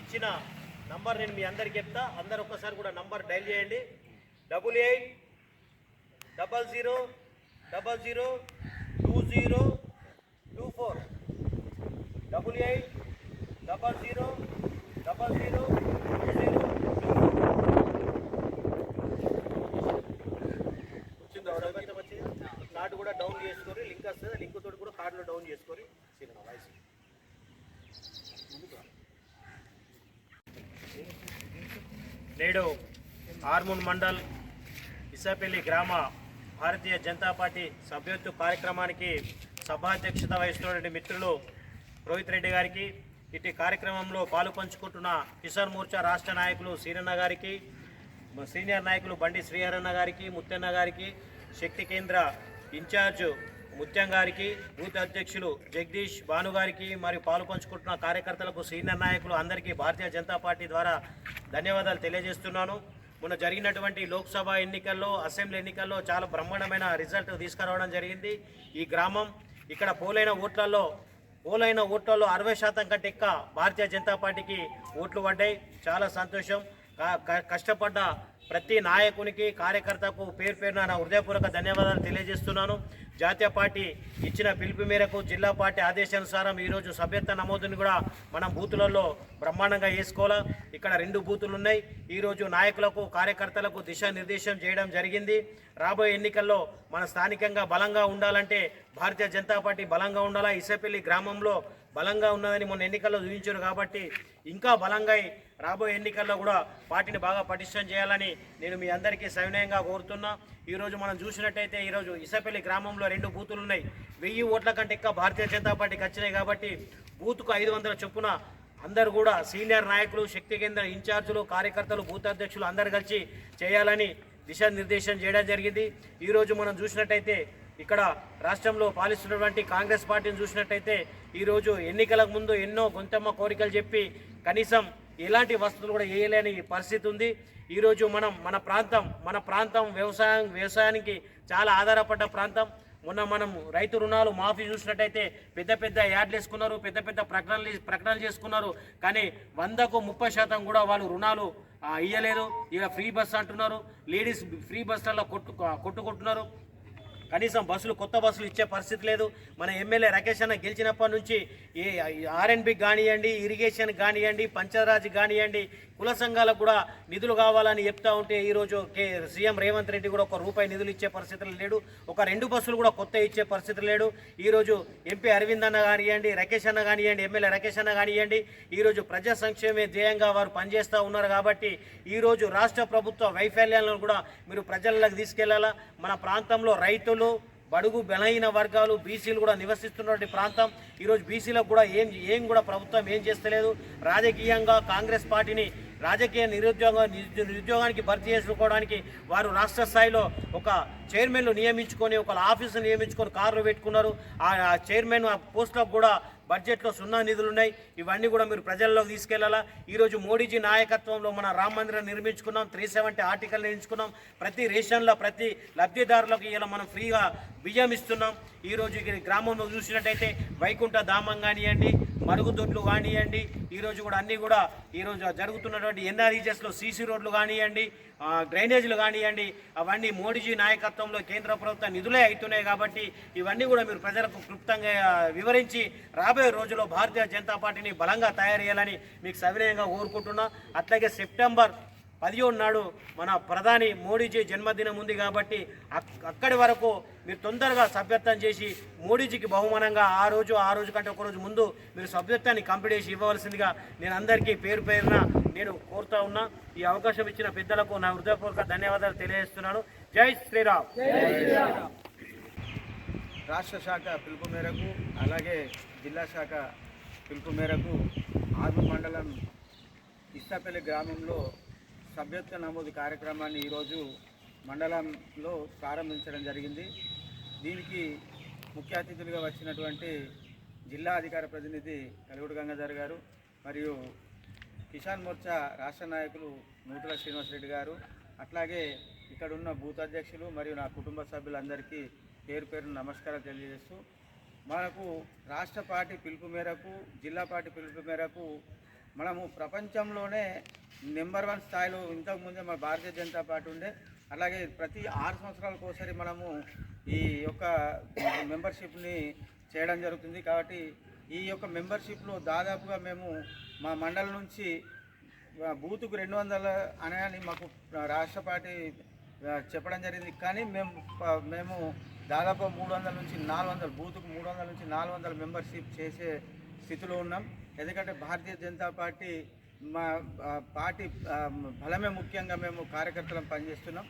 ఇచ్చిన నంబర్ నేను మీ అందరికి చెప్తా. అందరు ఒక్కసారి కూడా నంబర్ డైల్ చేయండి. Double eight double zero double zero two zero two four. Double eight double zero double zero two zero card కూడా డౌన్ చేసుకొని లింక్ వస్తుంది లింక్ తోటి కూడా కార్డులో డౌన్ చేసుకొని వాయిస్ నేడు హార్మోన్ మండల్ ఇసాపల్లి గ్రామ భారతీయ జనతా పార్టీ సభ్యత్వ కార్యక్రమానికి సభాధ్యక్షత వహిస్తున్నటువంటి మిత్రులు రోహిత్ రెడ్డి గారికి ఇటు కార్యక్రమంలో పాలు పంచుకుంటున్న కిసాన్ మోర్చా రాష్ట్ర నాయకులు సీరన్న గారికి సీనియర్ నాయకులు బండి శ్రీహరన్న గారికి ముత్తన్న గారికి శక్తి కేంద్ర ఇన్ఛార్జ్ ముత్యం గారికి బూత్ అధ్యక్షులు జగదీష్ భాను గారికి మరియు పాలు పంచుకుంటున్న కార్యకర్తలకు సీనియర్ నాయకులు అందరికీ భారతీయ జనతా పార్టీ ద్వారా ధన్యవాదాలు తెలియజేస్తున్నాను. మొన్న జరిగినటువంటి లోక్సభ ఎన్నికల్లో అసెంబ్లీ ఎన్నికల్లో చాలా బ్రహ్మాండమైన రిజల్ట్ తీసుకురావడం జరిగింది. ఈ గ్రామం ఇక్కడ పోలైన ఓట్లలో పోలైన ఓట్లలో అరవై శాతం కంటే ఎక్కువ భారతీయ జనతా పార్టీకి ఓట్లు పడ్డాయి. చాలా సంతోషం. కష్టపడ్డ ప్రతి నాయకునికి కార్యకర్తకు పేరు పేరున నా హృదయపూర్వక ధన్యవాదాలు తెలియజేస్తున్నాను. జాతీయ పార్టీ ఇచ్చిన పిలుపు మేరకు జిల్లా పార్టీ ఆదేశానుసారం ఈరోజు సభ్యత్వ నమోదుని కూడా మనం బూతులలో బ్రహ్మాండంగా వేసుకోవాలా? ఇక్కడ రెండు బూతులు ఉన్నాయి ఈరోజు నాయకులకు కార్యకర్తలకు దిశానిర్దేశం చేయడం జరిగింది. రాబోయే ఎన్నికల్లో మన స్థానికంగా బలంగా ఉండాలంటే భారతీయ జనతా పార్టీ బలంగా ఉండాలా? ఇసపల్లి గ్రామంలో బలంగా ఉన్నదని మొన్న ఎన్నికల్లో చూపించారు కాబట్టి ఇంకా బలంగా రాబోయే ఎన్నికల్లో కూడా పార్టీని బాగా పటిష్టం చేయాలని నేను మీ అందరికీ సవినయంగా కోరుతున్నా. ఈరోజు మనం చూసినట్టయితే ఈరోజు ఇసపల్లి గ్రామంలో రెండు బూతులు ఉన్నాయి. వెయ్యి ఓట్ల కంటే ఎక్కువ భారతీయ జనతా పార్టీకి వచ్చినాయి కాబట్టి బూత్కు ఐదు వందల చొప్పున అందరు కూడా సీనియర్ నాయకులు శక్తి కేంద్ర ఇన్ఛార్జీలు కార్యకర్తలు బూత్ అధ్యక్షులు అందరు కలిసి చేయాలని దిశానిర్దేశం చేయడం జరిగింది. ఈరోజు మనం చూసినట్టయితే ఇక్కడ రాష్ట్రంలో పాలిస్తున్నటువంటి కాంగ్రెస్ పార్టీని చూసినట్టయితే ఈరోజు ఎన్నికలకు ముందు ఎన్నో గొంతమ్మ కోరికలు చెప్పి కనీసం ఎలాంటి వసతులు కూడా వేయలేని పరిస్థితి ఉంది. ఈరోజు మనం మన ప్రాంతం మన ప్రాంతం వ్యవసాయం వ్యవసాయానికి చాలా ఆధారపడ్డ ప్రాంతం. మొన్న మనం రైతు రుణాలు మాఫీ చూసినట్టయితే పెద్ద పెద్ద యాడ్లు వేసుకున్నారు పెద్ద పెద్ద ప్రకటనలు ప్రకటనలు చేసుకున్నారు. కానీ వందకు ముప్పై శాతం కూడా వాళ్ళు రుణాలు ఇవ్వలేదు ఇక ఫ్రీ బస్ అంటున్నారు. లేడీస్ ఫ్రీ బస్సులలో కొట్టు కొట్టుకుంటున్నారు. కనీసం బస్సులు కొత్త బస్సులు ఇచ్చే పరిస్థితి లేదు. మన ఎమ్మెల్యే రాకేష్ అన్న గెలిచినప్పటి నుంచి ఏ ఆర్ఎన్బి కానివ్వండి ఇరిగేషన్ కానివ్వండి పంచాయరాజ్ కానివ్వండి కుల సంఘాలకు కూడా నిధులు కావాలని చెప్తా ఉంటే ఈరోజు కే సీఎం రేవంత్ రెడ్డి కూడా ఒక రూపాయి నిధులు ఇచ్చే పరిస్థితులు లేడు. ఒక రెండు బస్సులు కూడా కొత్త ఇచ్చే పరిస్థితి లేడు. ఈరోజు ఎంపీ అరవింద్ అన్న కానివ్వండి రాకేష్ అన్న కానివ్వండి ఎమ్మెల్యే రాకేష్ అన్న కానివ్వండి ఈరోజు ప్రజా సంక్షేమే ధ్యేయంగా వారు పనిచేస్తూ ఉన్నారు కాబట్టి ఈరోజు రాష్ట్ర ప్రభుత్వ వైఫల్యాలను కూడా మీరు ప్రజలకు తీసుకెళ్ళాలా? మన ప్రాంతంలో రైతులు బడుగు బలహీన వర్గాలు బీసీలు కూడా నివసిస్తున్నటువంటి ప్రాంతం. ఈరోజు బీసీలకు కూడా ఏం ఏం కూడా ప్రభుత్వం ఏం చేస్తలేదు. రాజకీయంగా కాంగ్రెస్ పార్టీని రాజకీయ నిరుద్యోగ నిరుద్యోగానికి భర్తీ చేసుకోవడానికి వారు రాష్ట్ర స్థాయిలో ఒక చైర్మన్లు నియమించుకొని ఒక ఆఫీసు నియమించుకొని కార్లు పెట్టుకున్నారు. ఆ ఆ చైర్మన్ ఆ పోస్టులకు కూడా బడ్జెట్లో సున్నా నిధులు ఉన్నాయి ఇవన్నీ కూడా మీరు ప్రజల్లోకి తీసుకెళ్ళాలా? ఈరోజు మోడీజీ నాయకత్వంలో మన రామ మందిరం నిర్మించుకున్నాం. త్రీ సెవెంటీ ఆర్టికల్ నిర్మించుకున్నాం. ప్రతి రేషన్లో ప్రతి లబ్ధిదారులకు ఇలా మనం ఫ్రీగా బియ్యం ఇస్తున్నాం. ఈరోజు ఈ గ్రామంలో చూసినట్టయితే వైకుంఠ ధామం కానివ్వండి మరుగుదొడ్లు కానివ్వండి ఈరోజు కూడా అన్నీ కూడా ఈరోజు జరుగుతున్నటువంటి ఎన్ఆర్ఈజెస్లో సీసీ రోడ్లు కానివ్వండి డ్రైనేజీలు కానివ్వండి అవన్నీ మోడీజీ నాయకత్వంలో కేంద్ర ప్రభుత్వ నిధులే అవుతున్నాయి కాబట్టి ఇవన్నీ కూడా మీరు ప్రజలకు క్లుప్తంగా వివరించి రాబోయే రోజుల్లో భారతీయ జనతా పార్టీని బలంగా తయారు చేయాలని మీకు సవినయంగా కోరుకుంటున్నా. అట్లాగే సెప్టెంబర్ పదిహేడు నాడు మన ప్రధాని మోడీజీ జన్మదినం ఉంది కాబట్టి అక్- అక్కడి వరకు మీరు తొందరగా సభ్యత్వం చేసి మోడీజీకి బహుమానంగా ఆ రోజు ఆ రోజు కంటే ఒక రోజు ముందు మీరు సభ్యత్వాన్ని కంప్లీట్ చేసి ఇవ్వవలసిందిగా నేను అందరికీ పేరు పేరున నేను కోరుతా ఉన్నా. ఈ అవకాశం ఇచ్చిన పెద్దలకు నా హృదయపూర్వక ధన్యవాదాలు తెలియజేస్తున్నాను. జై శ్రీరామ్. రాష్ట్ర శాఖ పిలుపు మేరకు అలాగే జిల్లా శాఖ పిలుపు మేరకు ఆర్మూర్ మండలం ఇస్తాపల్లి గ్రామంలో సభ్యత్వ నమోదు కార్యక్రమాన్ని ఈరోజు మండలంలో ప్రారంభించడం జరిగింది. దీనికి ముఖ్య అతిథులుగా వచ్చినటువంటి జిల్లా అధికార ప్రతినిధి కలుగుడు గంగాధర్ గారు మరియు కిసాన్ మోర్చా రాష్ట్ర నాయకులు నూతుల శ్రీనివాసరెడ్డి గారు అట్లాగే ఇక్కడ ఉన్న బూత్ అధ్యక్షులు మరియు నా కుటుంబ సభ్యులందరికీ పేరు పేరు నమస్కారం తెలియజేస్తూ మనకు రాష్ట్ర పార్టీ పిలుపు మేరకు జిల్లా పార్టీ పిలుపు మేరకు మనము ప్రపంచంలోనే నెంబర్ వన్ స్థాయిలో ఇంతకుముందే మన భారతీయ జనతా పార్టీ ఉండే. అలాగే ప్రతి ఆరు సంవత్సరాలకు ఒకసారి మనము ఈ యొక్క మెంబర్షిప్ని చేయడం జరుగుతుంది. కాబట్టి ఈ యొక్క మెంబర్షిప్లో దాదాపుగా మేము మా మండలం నుంచి బూత్కు బూతుకు రెండు వందల అనే అని మాకు రాష్ట్ర పార్టీ చెప్పడం జరిగింది. కానీ మేము మేము దాదాపు మూడు వందల నుంచి నాలుగు వందల బూతుకు మూడు వందల నుంచి నాలుగు వందల మెంబర్షిప్ చేసే స్థితిలో ఉన్నాం. ఎందుకంటే భారతీయ జనతా పార్టీ మా పార్టీ బలమే ముఖ్యంగా మేము కార్యకర్తలం పనిచేస్తున్నాం.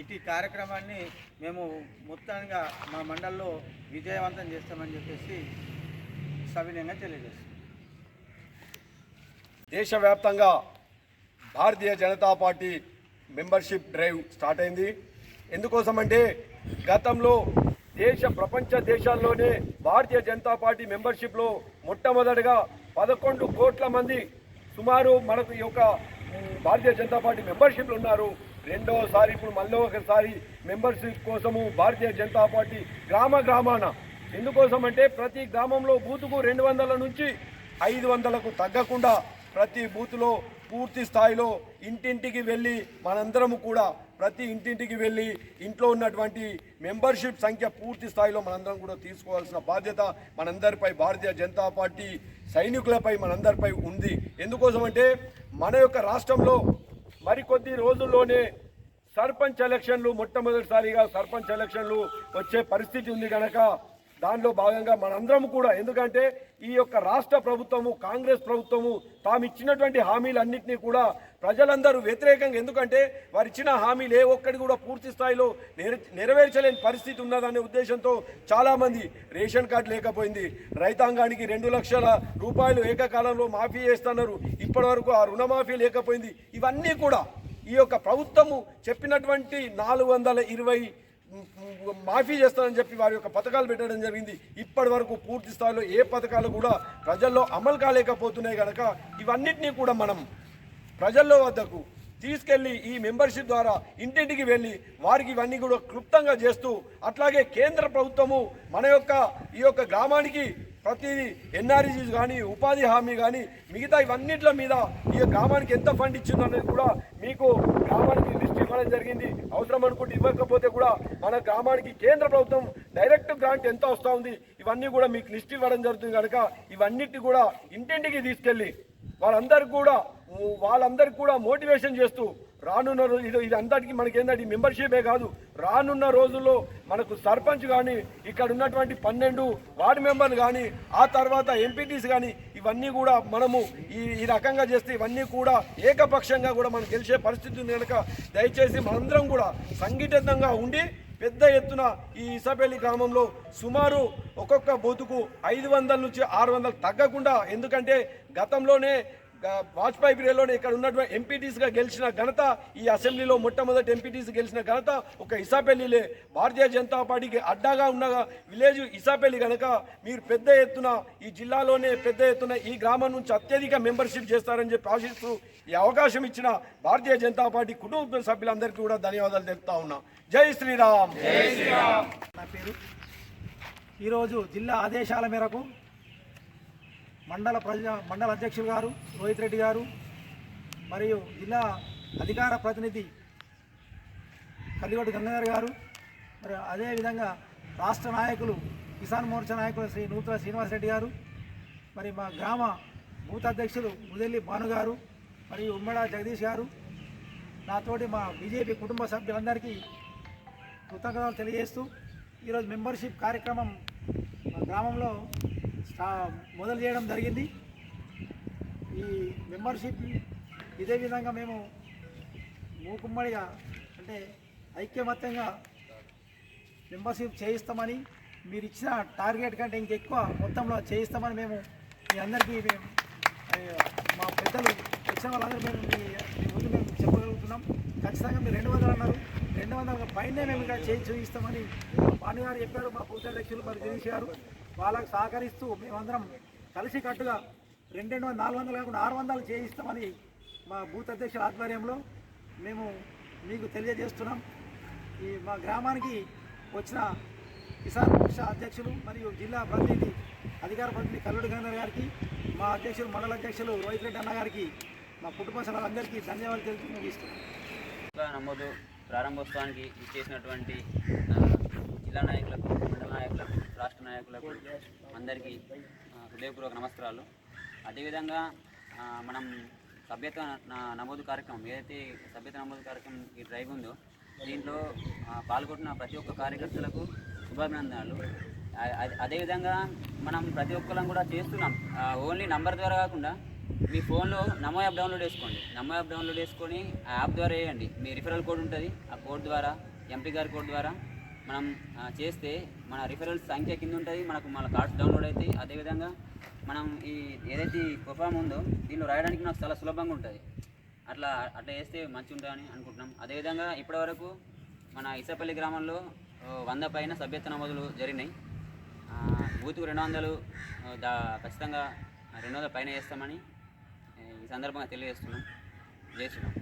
ఇటు కార్యక్రమాన్ని మేము మొత్తంగా మా మండల్లో విజయవంతం చేస్తామని చెప్పేసి సవినయంగా తెలియజేస్తున్నాం. దేశవ్యాప్తంగా Bharatiya Janata party membership drive start అయింది. ఎందుకోసమంటే గతంలో దేశ ప్రపంచ దేశాల్లోనే భారతీయ జనతా పార్టీ మెంబర్షిప్లో మొట్టమొదటిగా పదకొండు కోట్ల మంది సుమారు మనకు ఈ యొక్క భారతీయ జనతా పార్టీ మెంబర్షిప్లు ఉన్నారు. రెండవసారి ఇప్పుడు మళ్ళీ ఒకసారి మెంబర్షిప్ కోసము భారతీయ జనతా పార్టీ గ్రామ గ్రామాన. ఎందుకోసం అంటే ప్రతి గ్రామంలో బూతుకు రెండు వందల నుంచి ఐదు వందలకు తగ్గకుండా ప్రతి బూత్లో పూర్తి స్థాయిలో ఇంటింటికి వెళ్ళి మనందరము కూడా ప్రతి ఇంటింటికి వెళ్ళి ఇంట్లో ఉన్నటువంటి మెంబర్షిప్ సంఖ్య పూర్తి స్థాయిలో మనందరం కూడా తీసుకోవాల్సిన బాధ్యత మనందరిపై భారతీయ జనతా పార్టీ సైనికులపై మనందరిపై ఉంది. ఎందుకోసం అంటే మన యొక్క రాష్ట్రంలో మరికొద్ది రోజుల్లోనే సర్పంచ్ ఎలక్షన్లు మొట్టమొదటిసారిగా సర్పంచ్ ఎలక్షన్లు వచ్చే పరిస్థితి ఉంది కనుక దానిలో భాగంగా మనందరం కూడా ఎందుకంటే ఈ యొక్క రాష్ట్ర ప్రభుత్వము కాంగ్రెస్ ప్రభుత్వము తాము ఇచ్చినటువంటి హామీలన్నింటినీ కూడా ప్రజలందరూ వ్యతిరేకంగా ఎందుకంటే వారు ఇచ్చిన హామీలు ఏ ఒక్కటి కూడా పూర్తి స్థాయిలో నెర నెరవేర్చలేని పరిస్థితి ఉన్నదనే ఉద్దేశంతో చాలామంది రేషన్ కార్డు లేకపోయింది. రైతాంగానికి రెండు లక్షల రూపాయలు ఏకకాలంలో మాఫీ చేస్తున్నారు. ఇప్పటివరకు ఆ రుణమాఫీ లేకపోయింది. ఇవన్నీ కూడా ఈ యొక్క ప్రభుత్వము చెప్పినటువంటి నాలుగు వందల ఇరవై మాఫీ చేస్తానని చెప్పి వారి యొక్క పథకాలు పెట్టడం జరిగింది. ఇప్పటి వరకు పూర్తి స్థాయిలో ఏ పథకాలు కూడా ప్రజల్లో అమలు కాలేకపోతున్నాయి కనుక ఇవన్నిటినీ కూడా మనం ప్రజల్లో వద్దకు తీసుకెళ్ళి ఈ మెంబర్షిప్ ద్వారా ఇంటింటికి వెళ్ళి వారికి ఇవన్నీ కూడా క్లుప్తంగా చేస్తూ అట్లాగే కేంద్ర ప్రభుత్వము మన యొక్క ఈ యొక్క గ్రామానికి ప్రతిదీ ఎన్ఆర్జీస్ కానీ ఉపాధి హామీ కానీ మిగతా ఇవన్నిట్ల మీద ఈ గ్రామానికి ఎంత ఫండ్ ఇచ్చిందో అనేది కూడా మీకు గ్రామానికి లిస్ట్ ఇవ్వడం జరిగింది. అవసరం అనుకుంటే ఇవ్వకపోతే కూడా మన గ్రామానికి కేంద్ర ప్రభుత్వం డైరెక్ట్ గ్రాంట్ ఎంత వస్తూ ఉంది ఇవన్నీ కూడా మీకు లిస్ట్ ఇవ్వడం జరుగుతుంది కనుక ఇవన్నిటి కూడా ఇంటింటికి తీసుకెళ్ళి వాళ్ళందరికీ కూడా వాళ్ళందరికీ కూడా మోటివేషన్ చేస్తూ రానున్న రోజు ఇది ఇది అంతటికి మనకి ఏంటంటే మెంబర్షిపే కాదు. రానున్న రోజుల్లో మనకు సర్పంచ్ కానీ ఇక్కడ ఉన్నటువంటి పన్నెండు వార్డు మెంబర్లు కానీ ఆ తర్వాత ఎంపీటీస్ కానీ ఇవన్నీ కూడా మనము ఈ ఈ రకంగా చేస్తే ఇవన్నీ కూడా ఏకపక్షంగా కూడా మనం గెలిచే పరిస్థితి ఉంది కనుక దయచేసి మనందరం కూడా సంఘటితంగా ఉండి పెద్ద ఎత్తున ఈ ఇసపల్లి గ్రామంలో సుమారు ఒక్కొక్క బూతుకు ఐదు వందల నుంచి ఆరు వందలు తగ్గకుండా ఎందుకంటే గతంలోనే వాజ్పేయి పీరియడ్లోనే ఇక్కడ ఉన్నటువంటి ఎంపీటీస్గా గెలిచిన ఘనత ఈ అసెంబ్లీలో మొట్టమొదటి ఎంపీటీస్ గెలిచిన ఘనత ఒక ఇసాపల్లిలే. భారతీయ జనతా పార్టీకి అడ్డాగా ఉన్న విలేజ్ ఇసాపల్లి కనుక మీరు పెద్ద ఎత్తున ఈ జిల్లాలోనే పెద్ద ఎత్తున ఈ గ్రామం నుంచి అత్యధిక మెంబర్షిప్ చేస్తారని చెప్పి ఆశిస్తూ ఈ అవకాశం ఇచ్చిన భారతీయ జనతా పార్టీ కుటుంబ సభ్యులందరికీ కూడా ధన్యవాదాలు తెలుపుతా ఉన్నా. జై శ్రీరామ్. నా పేరు. ఈరోజు జిల్లా ఆదేశాల మేరకు మండల ప్రజ మండల అధ్యక్షులు గారు రోహిత్ రెడ్డి గారు మరియు జిల్లా అధికార ప్రతినిధి కల్లిగొడ్డు గంగాధర్ గారు మరి అదేవిధంగా రాష్ట్ర నాయకులు కిసాన్ మోర్చా నాయకులు శ్రీ నూతన శ్రీనివాసరెడ్డి గారు మరి మా గ్రామ బూత్ అధ్యక్షులు ముదెల్లి భాను గారు మరియు ఉమ్మడ జగదీష్ గారు నాతోటి మా బీజేపీ కుటుంబ సభ్యులందరికీ కృతజ్ఞతలు తెలియజేస్తూ ఈరోజు మెంబర్షిప్ కార్యక్రమం మా గ్రామంలో మొదలు చేయడం జరిగింది. ఈ మెంబర్షిప్ ఇదే విధంగా మేము మూకుమ్మడిగా అంటే ఐక్యమత్యంగా మెంబర్షిప్ చేయిస్తామని మీరు ఇచ్చిన టార్గెట్ కంటే ఇంకెక్కువ మొత్తంలో చేయిస్తామని మేము మీ అందరికీ మేము మా పెద్దలు వచ్చిన వాళ్ళందరూ మేము మీ ముందు మేము చెప్పగలుగుతున్నాం. ఖచ్చితంగా మీరు రెండు వందలు అన్నారు. రెండు వందల పైనే మేము ఇక్కడ చేయి చూపిస్తామని భాను చెప్పారు మా పూజ అధ్యక్షులు మరి దినేష్ గారు. వాళ్ళకు సహకరిస్తూ మేమందరం కలిసి కట్టుగా రెండు రెండు నాలుగు వందలు కాకుండా ఆరు వందలు చేయిస్తామని మా బూత్ అధ్యక్షుల ఆధ్వర్యంలో మేము మీకు తెలియజేస్తున్నాం. ఈ మా గ్రామానికి వచ్చిన కిసాన్ పక్ష అధ్యక్షులు మరియు జిల్లా ప్రతినిధి అధికార ప్రతినిధి కల్లుడు గంధర్ గారికి మా అధ్యక్షులు మండల అధ్యక్షులు రోహిత్ రెడ్డి అన్న గారికి మా కుటుంబ సభ్యులందరికీ ధన్యవాదాలు తెలుపు ముగిస్తున్నాను నమోదు ప్రారంభోత్సవానికి ఇచ్చేసినటువంటి జిల్లా నాయకులకు మండల నాయకులకు రాష్ట్ర నాయకులకు అందరికీ హృదయపూర్వక నమస్కారాలు. అదేవిధంగా మనం సభ్యత్వ నమోదు కార్యక్రమం ఏదైతే సభ్యత నమోదు కార్యక్రమం ఈ డ్రైవ్ ఉందో దీంట్లో పాల్గొంటున్న ప్రతి ఒక్క కార్యకర్తలకు శుభాభినందనలు. అదే- అదేవిధంగా మనం ప్రతి ఒక్కరం కూడా చేస్తున్నాం. ఓన్లీ నంబర్ ద్వారా కాకుండా మీ ఫోన్లో నమో యాప్ డౌన్లోడ్ చేసుకోండి. నమో యాప్ డౌన్లోడ్ చేసుకొని ఆ యాప్ ద్వారా వేయండి మీ రిఫరల్ కోడ్ ఉంటుంది. ఆ కోడ్ ద్వారా ఎంపీ గారి కోడ్ ద్వారా మనం చేస్తే మన రిఫరల్స్ సంఖ్య కింద ఉంటుంది మనకు మన కార్డ్స్ డౌన్లోడ్ అవుతాయి. అదేవిధంగా మనం ఈ ఏదైతే ఈ ఉందో దీనిలో రాయడానికి నాకు చాలా సులభంగా ఉంటుంది. అట్లా అట్లా వేస్తే మంచిగా ఉంటుందని అనుకుంటున్నాం. అదేవిధంగా ఇప్పటివరకు మన ఇసపల్లి గ్రామంలో వంద పైన సభ్యత్వ నమోదులు జరిగినాయి. బూతుకు రెండు వందలు దా ఖచ్చితంగా రెండు వందల పైన చేస్తామని ఈ సందర్భంగా తెలియజేస్తున్నాం. చేస్తున్నాం.